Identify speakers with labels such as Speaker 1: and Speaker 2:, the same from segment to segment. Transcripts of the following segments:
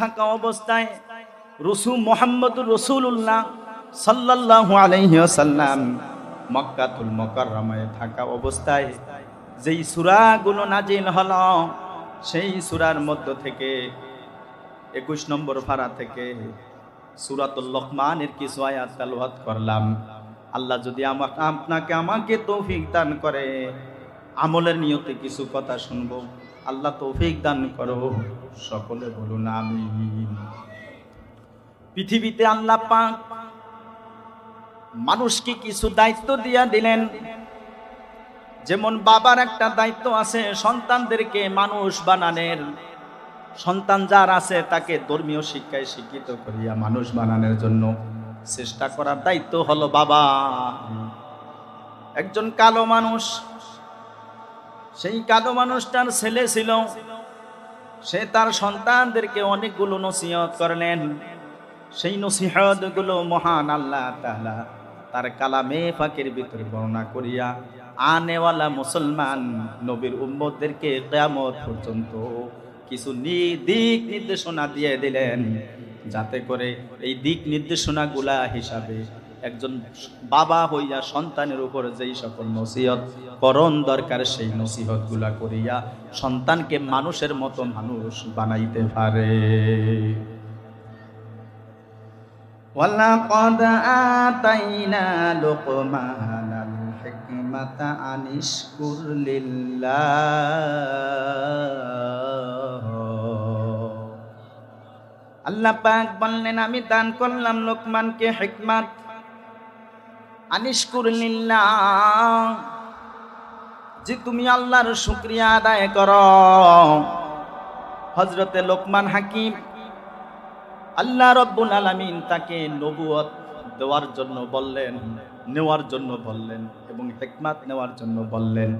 Speaker 1: থাকা অবস্থায় রসুল মোহাম্মদ রসুল্লাহ সাল্লাল্লাহু আলাইহি মক্কাতুল মুকাররমায় থাকা অবস্থায় যেই সূরাগুলো নাজিল হলো, সেই সূরার মধ্য থেকে একুশ নম্বর ফারা থেকে সুরাতুল লোকমানের কিছু আয়াত তালওয়াত করলাম। আল্লাহ যদি আমাকে আপনাকে আমাকে তৌফিক দান করে, আমলের নিয়তে কিছু কথা শুনব, আল্লাহ তৌফিক দান করো সকলে বলুন আমি পৃথিবীতে আল্লাহ পাক মানুষকে কিছু দায়িত্ব দিয়া দিলেন। যেমন বাবার একটা দায়িত্ব আছে, সন্তানদেরকে মানুষ বানানোর। সন্তান যার আছে, তাকে ধর্মীয় শিক্ষায় শিক্ষিত করিয়া মানুষ বানানোর জন্য চেষ্টা করার দায়িত্ব হলো বাবা। একজন কালো মানুষ, সেই কালো মানুষটার ছেলে ছিল। সে তার সন্তানদেরকে অনেকগুলো নসিহত করলেন। সেই নসিহতগুলো মহান আল্লাহ তাআলা তার কালামে ফাঁকের ভিতরে বর্ণনা করিয়া, আনেওয়ালা মুসলমান নবীর উম্মতদেরকে কিয়ামত পর্যন্ত কিছু দিক নির্দেশনা দিয়ে দিলেন, যাতে করে এই দিক নির্দেশনাগুলা হিসাবে একজন বাবা হইয়া সন্তানের উপর যেই সকল নসিহত করণ দরকার সেই নসিহত গুলা করিয়া সন্তানকে মানুষের মতো মানুষ বানাইতে পারে ولقد آتينا لقمان الحكمة أن اشكر لله আল্লাহ পাক বললেন আমি দান করলাম লোকমানকে হিকমাত আনিশকুর লিল্লাহ যে তুমি আল্লাহর শুক্রিয়া আদায় করো। হজরতে লোকমান হাকিম, আল্লাহ রব্বুল আলামিন তাকে নবুয়ত দেওয়ার জন্য বললেন, নেওয়ার জন্য বললেন এবং হেকমাত নেওয়ার জন্য বললেন।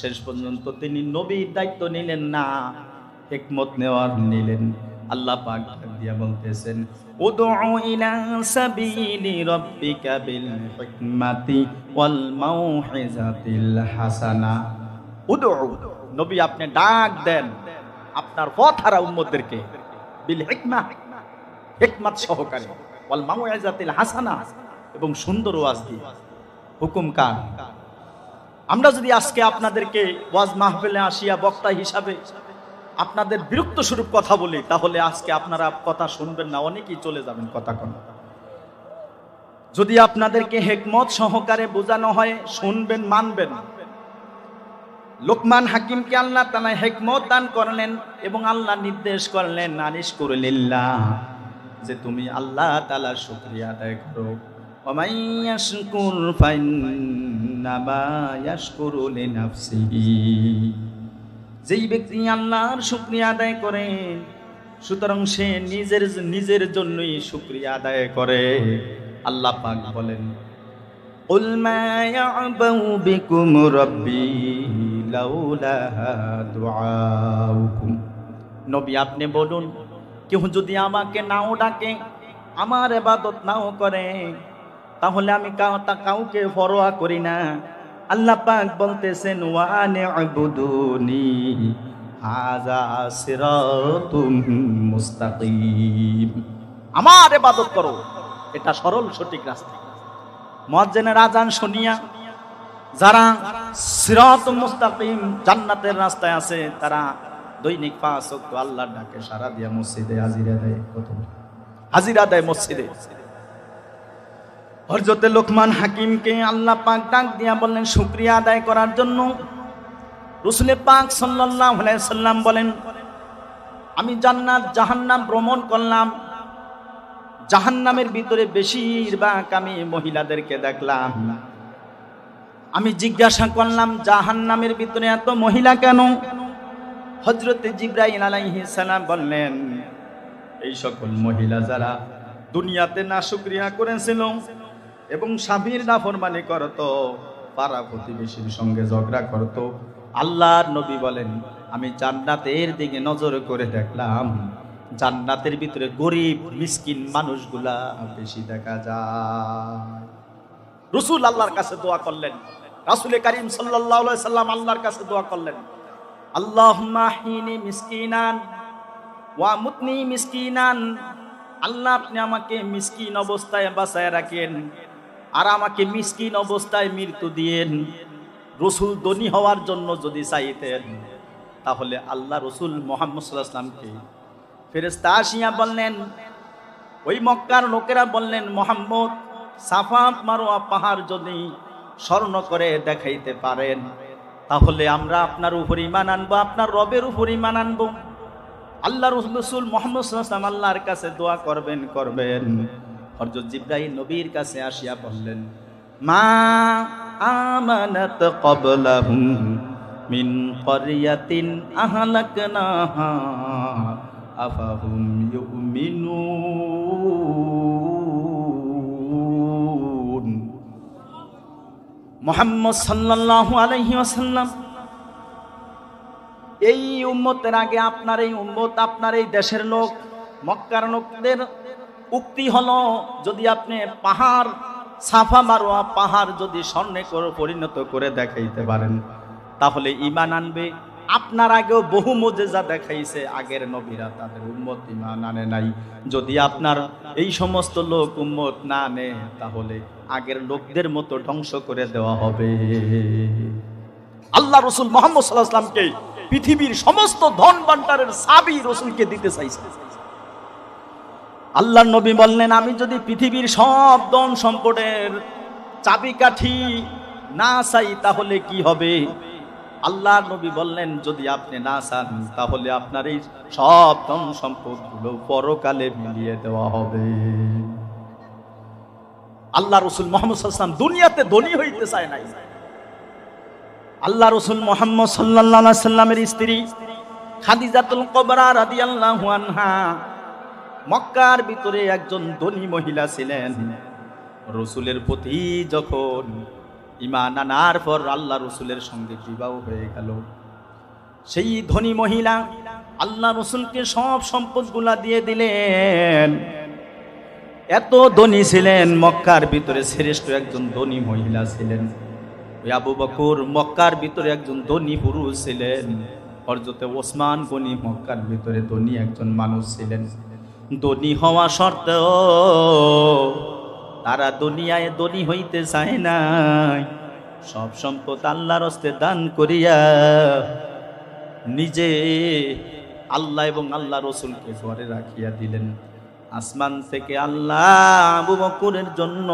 Speaker 1: শেষ পর্যন্ত তিনি নবীর দায়িত্ব নিলেন না, হেকমত নেওয়ার নিলেন। আল্লাহ পাক দিয়া বলতেছেন, উদউ ইলা সাবিলি রাব্বিকা বিল হিকমাতি ওয়াল মাউহিজাতিল হাসানা। উদউ, নবী আপনি ডাক দেন আপনার পথ হারা উম্মতদেরকে বিল হিকমা, হিকমত সহকারে, ওয়াল মাউইজাতিল হাসানা এবং সুন্দর ওয়াজ দিয়ে। হুকুম কান আমরা যদি আজকে আপনাদেরকে ওয়াজ মাহফিলে আসিয়া বক্তা হিসাবে আপনাদের বিরক্ত স্বরূপ কথা বলি, তাহলে আজকে আপনারা কথা শুনবেন না, অনেকেই চলে যাবেন কথা কোন। যদি আপনাদেরকে হেকমত সহকারে বোঝানো হয়, শুনবেন, মানবেন। লোকমান হাকিমকে আল্লাহ তালা হেকমত দান করলেন এবং আল্লাহ নির্দেশ করলেন নারিশ করলিল্লা যে তুমি আল্লাহ তালা শুক্রিয়া আদায় করো। অমাইয়াশকুর ফাইন্নামা ইয়াশকুরু লিনাফসিহি। যেই ব্যক্তি আল্লাহর শুক্রিয়া আদায় করে সুতরাং সে নিজের নিজের জন্যই শুক্রিয়া আদায় করে আল্লাহ পাক বলেন قل ما يعبأ بكم ربي لولا دعاؤكم নবী আপনি বলুন কেউ যদি আমাকে নাও ডাকে আমার এবাদত নাও করে তাহলে আমি কাউ- তা কাউকে ফরোয়া করি না আল্লাহ পাক বলতেছেন, ওয়ানে আবুদুনি, হাজা সিরাতুম মুস্তাকিম। আমার ইবাদত করো, এটা সরল সঠিক রাস্তা। মুয়াজ্জিনের আজান শুনিয়া যারা সিরাত মুস্তাকিম জান্নাতের রাস্তায় আছে, তারা দৈনিক পাঁচ ওয়াক্ত আল্লাহর ডাকে সারা দিয়া মসজিদে হাজিরা দেয়। কত হাজিরা দেয় মসজিদে। হরজতে লোকমান হাকিমকে আল্লাহ পাক ডাক দিয়া বললেন, শুক্রিয়া আদায় করার জন্য রসুলে পাক আলাইহি সাল্লাম বলেন, আমি জান্নাত, জাহান্নাম ভ্রমণ করলাম। জাহান্নামের ভিতরে বেশিরভাগ আমি মহিলাদেরকে দেখলাম। আমি জিজ্ঞাসা করলাম, জাহান্নামের ভিতরে এত মহিলা কেন? হজরতে জিব্রাইল আলাইহিস সালাম বললেন, এই সকল মহিলা যারা দুনিয়াতে না শুক্রিয়া করেছিল এবং স্বামীর নাফরমানি করত, পাড়া প্রতিবেশীর সঙ্গে ঝগড়া করত। আল্লাহর নবী বলেন, আমি জান্নাতের দিকে নজর করে দেখলাম, জান্নাতের ভিতরে গরিব, মিসকিন মানুষগুলা বেশি দেখা যায়। রসুল আল্লাহর কাছে দোয়া করলেন। রাসুল করিম সাল্লাহ সাল্লাম আল্লাহর কাছে দোয়া করলেন আল্লাহ মিসকিনান মিসকিনান। আল্লাহ আপনি আমাকে মিসকিন অবস্থায় বাঁচায় রাখেন। আর আমাকে মিসকিন অবস্থায় মৃত্যু দিয়েন। রসুল দনি হওয়ার জন্য যদি চাইতেন, তাহলে আল্লাহ রসুল মোহাম্মদ সাল্লাহ আসলামকে ফেরেস্তা আসিয়া বললেন, ওই মক্কার লোকেরা বললেন, মোহাম্মদ সাফা মারোয়া পাহাড় যদি স্বর্ণ করে দেখাইতে পারেন, তাহলে আমরা আপনার উপর ইমান আনব, আপনার রবের উপর ইমান আনব। আল্লাহ রসুল মোহাম্মদ আল্লাহর কাছে দোয়া করবেন করবেন। হরজত জিব্রাহিম নবীর কাছে আসিয়া বললেন, মা আমানাত কবলাহুম মিন করিয়াতিন আহলাকনাহা, আফাহুম ইউমিনুন? মোহাম্মদ সাল্লাল্লাহু আলাইহি ওয়াসাল্লাম, এই উম্মতের আগে আপনার এই উম্মত, আপনার এই দেশের লোক, মক্কার লোকদের উক্তি হলো, যদি আপনি পাহাড়, সাফা মারোয়া পাহাড় যদি স্বর্ণে করে পরিণত করে দেখাইতে পারেন, তাহলে ইমান আনবে। আপনার আগেও বহু মজেজা দেখাইছে, আগের নবীরা তাদের উম্মত ইমান আনে নাই। যদি আপনার এই সমস্ত লোক উম্মত না আনে, তাহলে আগের লোকদের মতো ধ্বংস করে দেওয়া হবে। আল্লাহ রসুল মোহাম্মদ সাল্লাহ পৃথিবীর সমস্ত ধন বান্টারের সাবি রসুলকে দিতে চাইছে। আল্লাহ নবী বললেন, আমি যদি পৃথিবীর সব ধন সম্পদের চাবিকাঠি না চাই, তাহলে কি হবে? আল্লাহ নবী বললেন, যদি আপনি না চান, তাহলে আপনার এই সব ধন সম্পদগুলো পরকালে মিলিয়ে দেওয়া হবে। আল্লাহ রসুল মোহাম্মদ সাল্লাম দুনিয়াতে ধনী হইতে চায় নাই। আল্লাহ রসুল মোহাম্মদ সাল্লাহ সাল্লামের স্ত্রী খাদিজাতুল কবরা রাদি আল্লাহ মক্কার ভিতরে একজন ধনী মহিলা ছিলেন। রসুলের প্রতি যখন ইমান আনার পর আল্লাহ রসুলের সঙ্গে বিবাহ হয়ে গেল, সেই ধনী মহিলা আল্লাহ রসুলকে সব সম্পদগুলা দিয়ে দিলেন। এত ধনী ছিলেন, মক্কার ভিতরে শ্রেষ্ঠ একজন ধনী মহিলা ছিলেন। ওই আবু বকুর মক্কার ভিতরে একজন ধনী পুরুষ ছিলেন। হরজতে ওসমান গনি মক্কার ভিতরে ধনী একজন মানুষ ছিলেন। ধনী হওয়া সত্ত্বেও তারা দুনিয়ায় ধনী হইতে চায় নাই। সব সম্পদ আল্লাহর হস্তে দান করিয়া নিজে আল্লাহ এবং আল্লাহ রসুলকে ঘরে রাখিয়া দিলেন। আসমান থেকে আল্লাহ আবু বকুরের জন্য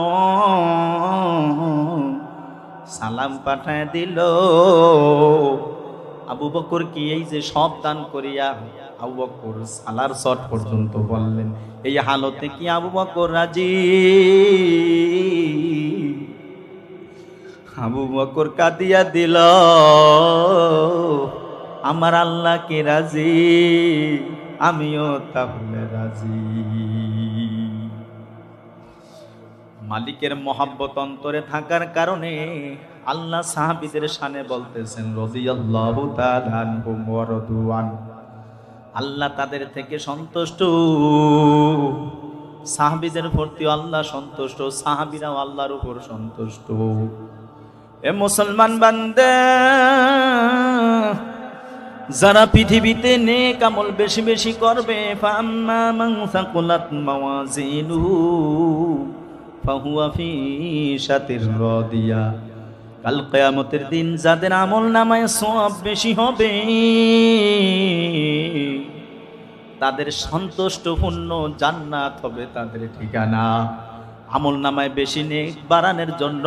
Speaker 1: সালাম পাঠায় দিল। আবু বকর কি এই যে সব দান করিয়া আবু বকর সালার শট পর্যন্ত বললেন, এই হালতে কি আবু বকর রাজি? আবু বকর কাদিয়া দিল, আমার আল্লাহ কে রাজি? আমিও তাহলে রাজি। মালিকের মহাব্বত অন্তরে থাকার কারণে আল্লাহ সাহাবিদের সানে বলতেছেন আনহুম ওয়া রাদুয়ান আল্লাহ তাদের থেকে সন্তুষ্ট। সাহাবিদের প্রতি আল্লাহ সন্তুষ্ট, সাহাবিরাও আল্লাহর উপর সন্তুষ্ট। এ মুসলমান বান্দা, যারা পৃথিবীতে নে কামল বেশি বেশি করবে ফাহুয়া ফি শাতির রাদিয়া। কাল কিয়ামতের দিন যাদের আমল নামায় সওয়াব বেশি হবে, তাদের সন্তুষ্টপূর্ণ জান্নাত হবে তাদের ঠিকানা। আমল নামায় বেশি নেক বাড়ানোর জন্য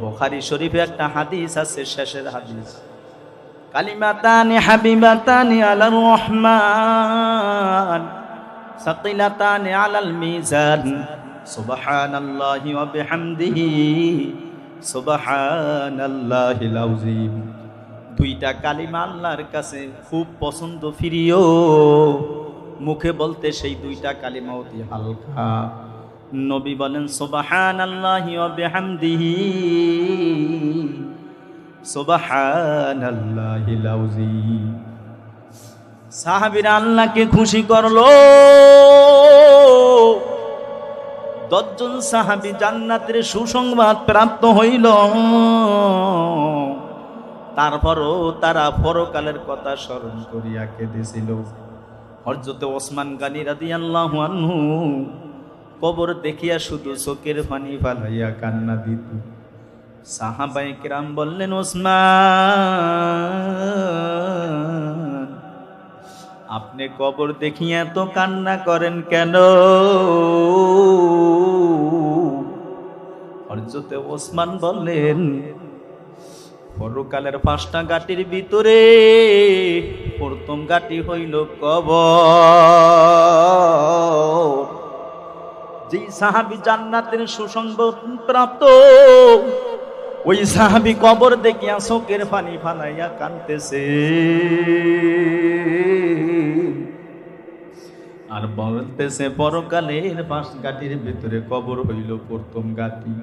Speaker 1: বুখারী শরীফে একটা হাদিস আছে, শেষের হাদিস। কালিমাতানি হাবিবাতানি আলার রহমান, সাকিলাতানি আলাল মিজান। সুবহানাল্লাহি ওয়া বিহামদিহি, সুবহানাল্লাহিল আযীম। দুইটা কালিমা আল্লাহর কাছে খুব পছন্দ, প্রিয়। মুখে বলতে সেই দুইটা কালিমা অতি হালকা। নবী বলেন, সুবহানাল্লাহি ওয়া বিহামদিহি, সুবহানাল্লাহিল আযীম। সাহাবীরা আল্লাহকে খুশি করল। দশজন সাহাবী জান্নাতের সুসংবাদ প্রাপ্ত হইল। তারপরও তারা পরকালের কথা স্মরণ করিয়া কেঁদেছিল। হরজতে ওসমান গানি রাদি আল্লাহ কবর দেখিয়া শুধু চোখের পানি ফালাইয়া কান্না দিত। সাহাবাই কিরাম বললেন, ওসমান, আপনি কবর দেখিয়া তো কান্না করেন কেন? হরজতে ওসমান বললেন পরকালের পাঁচটা গাটির ভিতরে প্রথম গাটি হইল কবর। যেই সাহাবি জান্নাতের সুসংবাদ প্রাপ্ত, ওই সাহাবি কবর দেখিয়া চোখের পানি ফানাইয়া কানতেছে আর বলতেছে, পরকালের পাঁচ গাটির ভিতরে কবর হইল প্রথম গাটি।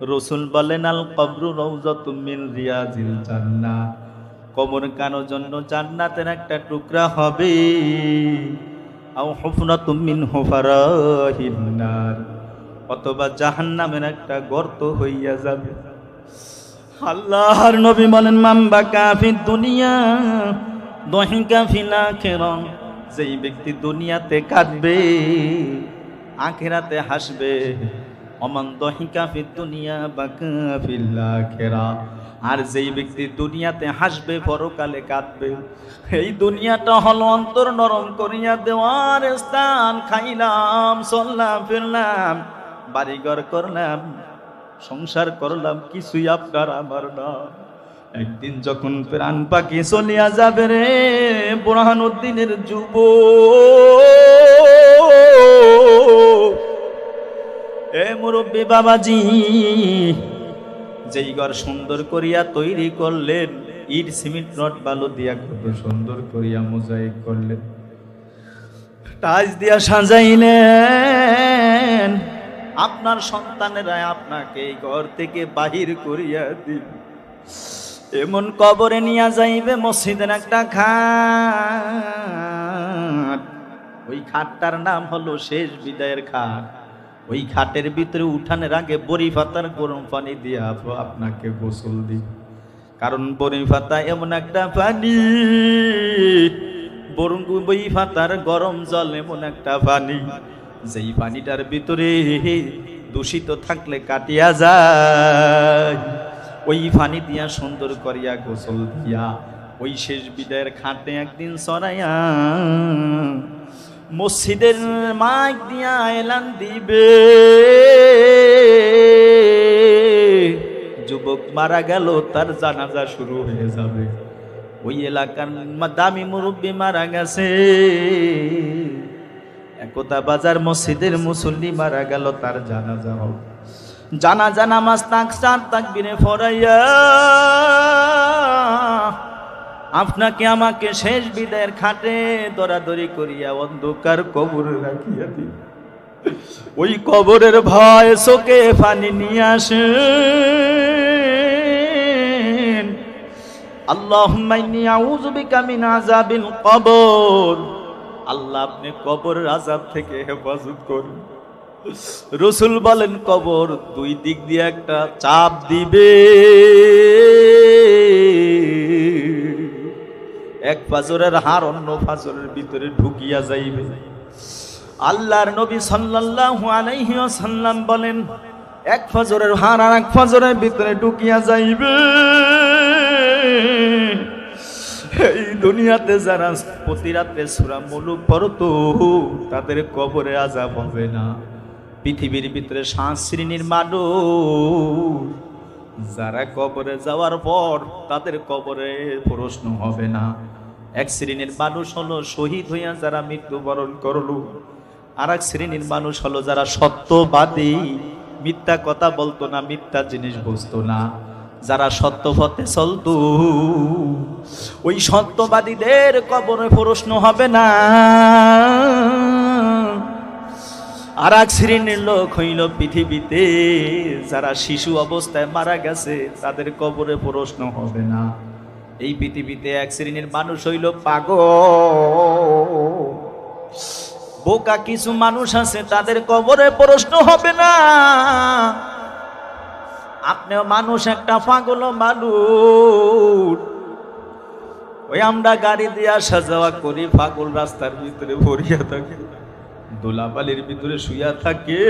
Speaker 1: রসুল বলেন, আল কবরু রৌজতুম মিন রিয়াজিল জান্নাত কবর কানো জন্য? জান্নাতের একটা টুকরা হবে। হুফরাতুম মিন হুফারাহিন অথবা একটা গর্ত হইয়া যাবে। আল্লাহর নবী বলেন, মাম্বা কাফি দুনিয়া দহিকা ফিল আখিরা যেই ব্যক্তি দুনিয়াতে কাঁদবে, আখেরাতে হাসবে অমান দহিকা দুনিয়া বাকা ফিল আখিরা। আর যেই ব্যক্তি দুনিয়াতে হাসবে, পরকালে কাঁদবে, এই দুনিয়াটা হলো অন্তর নরম করিয়া দেওয়ার স্থান। খাইলাম, চললাম, ফিরলাম, বাড়িঘর করলাম, সংসার করলাম, কিছুই আপনার আমার না। একদিন যখন প্রাণ পাখি চলিয়া যাবে রে বুরহানুদ্দিনের যুব এ মুরব্বী বাবাজি যেই ঘর সুন্দর করিয়া তৈরি করলেন ইট সিমেন্ট রড বালু দিয়া কত সুন্দর করিয়া মোজাইক করলেন। টাচ দিয়া সাজাইলেন। আপনার সন্তানেরা আপনাকে এই ঘর থেকে বাহির করিয়া দিন এমন কবরে নিয়ে যাইবে মসজিদের একটা খাট ওই খাটটার নাম হলো শেষ বিদায়ের খাট ওই খাটের ভিতরে উঠানের আগে বড়ি পাতার গরম পানি দিয়ে আপ- আপনাকে গোসল দিই। কারণ বড়ি পাতা এমন একটা পানি বরং বই পাতার গরম জল এমন একটা পানি। যেই পানিটার ভিতরে দূষিত থাকলে কাটিয়া যায়, ওই পানি দিয়া সুন্দর করিয়া গোসল দিয়া, ওই শেষ বিদায়ের খাটে একদিন সরাইয়া মসজিদের মাইক দিয়া এলান দিবে। যুবক মারা গেল, তার জানাজা শুরু হয়ে যাবে। ওই এলাকার দামি মুরব্বী মারা গেছে। একতা বাজার মসজিদের মুসল্লি মারা গেল, তার জানাজা হবে জানাজা, নামাজ তাক চার তাকবিরে ফরাইয়া আপনাকে আমাকে শেষ বিদায়ের খাটে দরাদরি করিয়া অন্ধকার কবর রাখিয়া দিন ওই কবরের ভয় চোখে পানি নিয়ে আউযু বিকা কবর। আল্লাহ আপনি কবরের আযাব থেকে হেফাজত করুন। রসুল বলেন, কবর দুই দিক দিয়ে একটা চাপ দিবে। এক ফাজরের হার অন্য ফাজরের ভিতরে ঢুকিয়া যাইবে। আল্লাহর নবী সাল্লাল্লাহু আলাইহি ওয়াসাল্লাম বলেন, এক ফজরের হার আর এক ফজরের ভিতরে ঢুকিয়া যাইবে। এই দুনিয়াতে যারা প্রতি রাত্রে সুরা মুলুক পড়তো তাদের কবরে আজাব হবে না। পৃথিবীর ভিতরে সাত শ্রেণির মানুষ, যারা কবরে যাওয়ার পর তাদের কবরে প্রশ্ন হবে না। এক শ্রেণির মানুষ হলো, শহীদ হইয়া যারা মৃত্যুবরণ করল। আর এক শ্রেণির মানুষ হলো যারা সত্যবাদী, মিথ্যা কথা বলতো না, মিথ্যা জিনিস বুঝতো না। যারা সত্য পথে চলতো, ওই সত্যবাদীদের কবরে প্রশ্ন হবে না। আর এক শ্রেণির লোক হইল পৃথিবীতে, যারা শিশু অবস্থায় মারা গেছে, তাদের কবরে প্রশ্ন হবে না। এই পৃথিবীতে এক শ্রেণির মানুষ হইল পাগল। বোকা কিছু মানুষ আছে, তাদের কবরে প্রশ্ন হবে না। আপনিও মানুষ, একটা পাগল মানুষ। ওই আমরা গাড়ি দিয়ে আসা যাওয়া করি, পাগল রাস্তার ভিতরে ভরিয়া থাকে দোলাবালির ভিতরে শুইয়া থাকে।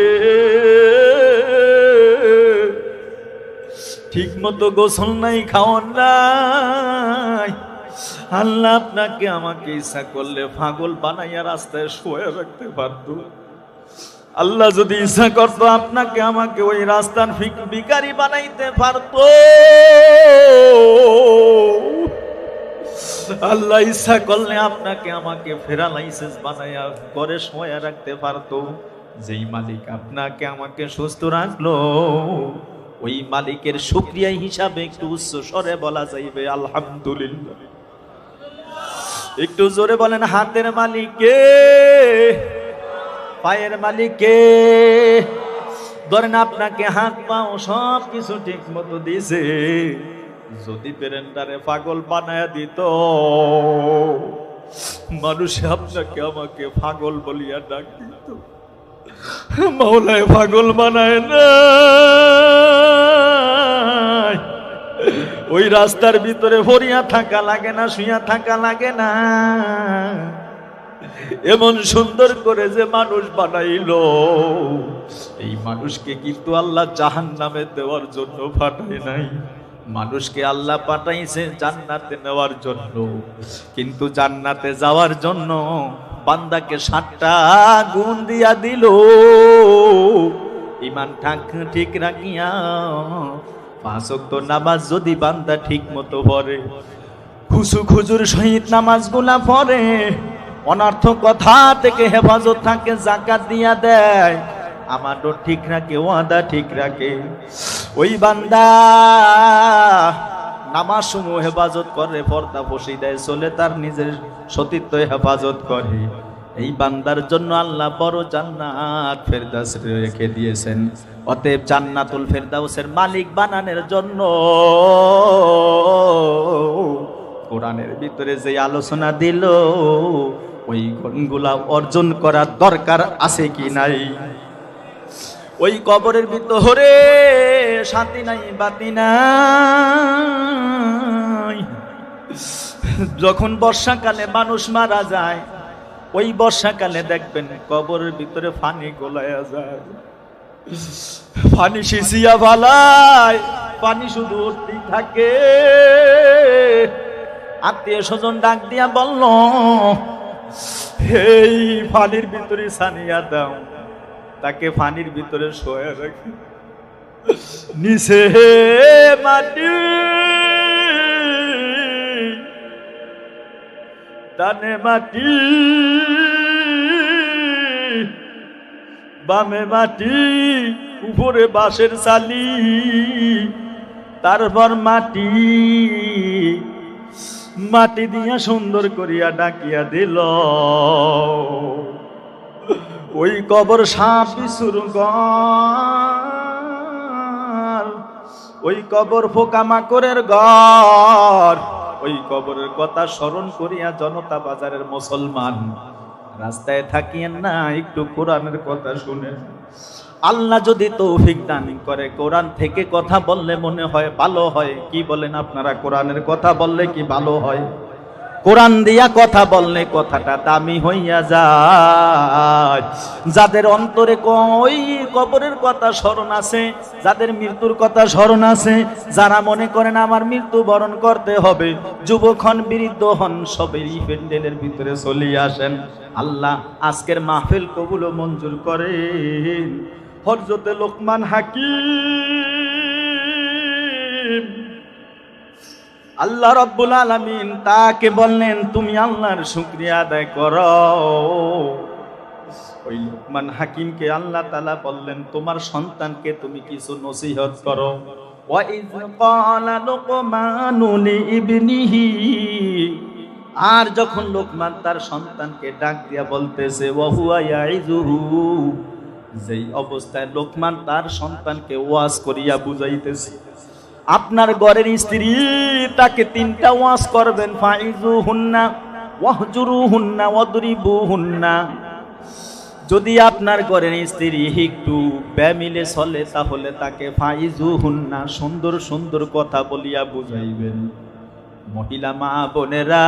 Speaker 1: ঠিক মতো গোসল নাই খাওয়ান নাই। আল্লাহ আপনাকে আমাকে ইচ্ছা করলে পাগল বানাইয়া রাস্তায় শুয়ে রাখতে পারতো। আল্লাহ যদি ইচ্ছা করতো, আপনাকে আমাকে ওই রাস্তার ভিখারি বানাইতে পারতো। আল্লাহ ইচ্ছা করলে আপনাকে আমাকে ফেরা লাইসেন্স বানাইয়া করে সময় রাখতে পারতো। যেই মালিক আপনাকে আমাকে সুস্থ রাখল। ওই মালিকের শুক্রিয়া হিসাবে একটু উচ্চ স্বরে বলা যাইবে, আলহামদুলিল্লাহ। একটু জোরে বলেন, হাতের মালিকে, পায়ের মালিকে, ধরেন আপনাকে হাত পাও, সব কিছু ঠিক মতো দিছে যদি পেরেন্টারে পাগল বানায় দিত, মানুষে আপনাকে আমাকে পাগল বলিয়া ডাক দিত। মাওলায় পাগল বানায় না। ওই রাস্তার ভিতরে ভরিয়া থাকা লাগে না, শুইয়া থাকা লাগে না। এমন সুন্দর করে যে মানুষ বানাইলো, এই মানুষকে কিন্তু আল্লাহ জাহান নামে দেওয়ার জন্য পাঠায় নাই। মানুষকে আল্লাহ পাঠাইছে জান্নাতে নেওয়ার জন্য। কিন্তু জান্নাতে যাওয়ার জন্য বান্দাকে সাতটা গুণ দিয়া দিল। ইমান ঠাক ঠিক রাখিয়া পাঁচ ওয়াক্ত নামাজ যদি বান্দা ঠিক মতো পড়ে খুশু খুজুর সহিত নামাজগুলা পড়ে অনার্থ কথা থেকে হেফাজত থাকে, জাকাত দিয়া দেয়, আমারও ঠিক রাখে, ওয়াদা ঠিক রাখে। ওই বান্দা নামাজ সমূহ হেফাজত করে, পর্দা বসি দেয়, চলে তার নিজের সতীত্ব হেফাজত করে। এই বান্দার জন্য আল্লাহ বড় জান্নাত ফেরদাউস রেখে দিয়েছেন। অতএব জান্নাতুল ফেরদাউসের মালিক বানানোর জন্য কোরআনের ভিতরে যে আলোচনা দিল, ওই গুণগুলা অর্জন করার দরকার আছে কি নাই? ওই কবরের ভিতরে শান্তি নাই, বাতি নাই। যখন বর্ষাকালে মানুষ মারা যায় ওই বর্ষাকালে দেখবেন কবরের ভিতরে ফানি গোলায়া যায়। পানি শিশিয়া ভালায় পানি শুধু উঠতেই থাকে। আত্মীয় স্বজন ডাক দিয়া বলল এই পানির ভিতরে সানিয়া দাও তাকে পানির ভিতরে শোয়া রাখি। নিচে মাটি ডানে মাটি, বামে মাটি, উপরে বাঁশের চালি, তারপর মাটি। মাটি দিয়া সুন্দর করিয়া ডাকিয়া দিল। ওই কবর সাপ ঘর ওই কবর পোকামাকড়ের ঘর। ওই কবরের কথা স্মরণ করিয়া জনতা বাজারের মুসলমান, রাস্তায় থাকিয়েন না, একটু কোরআনের কথা শুনেন। আল্লাহ যদি তৌফিক দান করে, কোরআন থেকে কথা বললে মনে হয় ভালো হয়। কি বলেন আপনারা? কোরআনের কথা বললে কি ভালো হয়? কোরআন দিয়া কথা বললে কথাটা দামি হইয়া যায়। যাদের অন্তরে ক- ওই কবরের কথা স্মরণ আছে, যাদের মৃত্যুর কথা স্মরণ আছে, যারা মনে করেন আমার মৃত্যু বরণ করতে হবে যুবক হন বৃদ্ধ হন সবেরই প্যান্ডেলের ভিতরে চলিয়ে আসেন। আল্লাহ আজকের মাহফিল কবুল মঞ্জুর করেন। হরজতে লোকমান হাকিম আল্লাহ রব্বুল আলমিন তাকে বললেন, তুমি আল্লাহর শুক্রিয়া আদায় করো। ওই লোকমান হাকিমকে আল্লাহ তালা বললেন, তোমার সন্তানকে তুমি কিছু নসিহত করো। আর যখন লোকমান তার সন্তানকে ডাক দিয়া বলতেছে যেই অবস্থায় লোকমান তার সন্তানকে ওয়াজ করিয়া বুঝাইতেছে। আপনার ঘরের স্ত্রী তাকে তিনটা ওয়াজ করবেন ফাইজু হুন্না ওয়াহজুরু হুন্না ওয়াদরিবু হুন্না যদি আপনার ঘরের স্ত্রী একটু ব্যামিলে চলে, তাহলে তাকে ফাইজু হুন্না সুন্দর সুন্দর কথা বলিয়া বুঝাইবেন। মহিলা মা বোনেরা,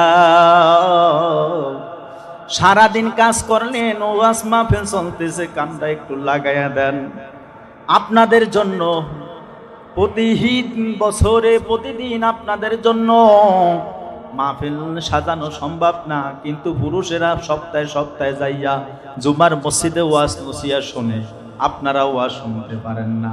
Speaker 1: সারাদিন কাজ করলেন, ওয়াজ মাহফিল চলতেছে কান্দা একটু লাগাইয়া দেন। আপনাদের জন্য প্রতিহিত বছরে, প্রতিদিন আপনাদের জন্য মাহফিল সাজানো সম্ভব না। কিন্তু পুরুষেরা সপ্তাহে সপ্তাহে যাইয়া জুমার মসজিদে ওয়াজ নসিয়া শোনে। আপনারা ওয়াজ শুনতে পারেন না।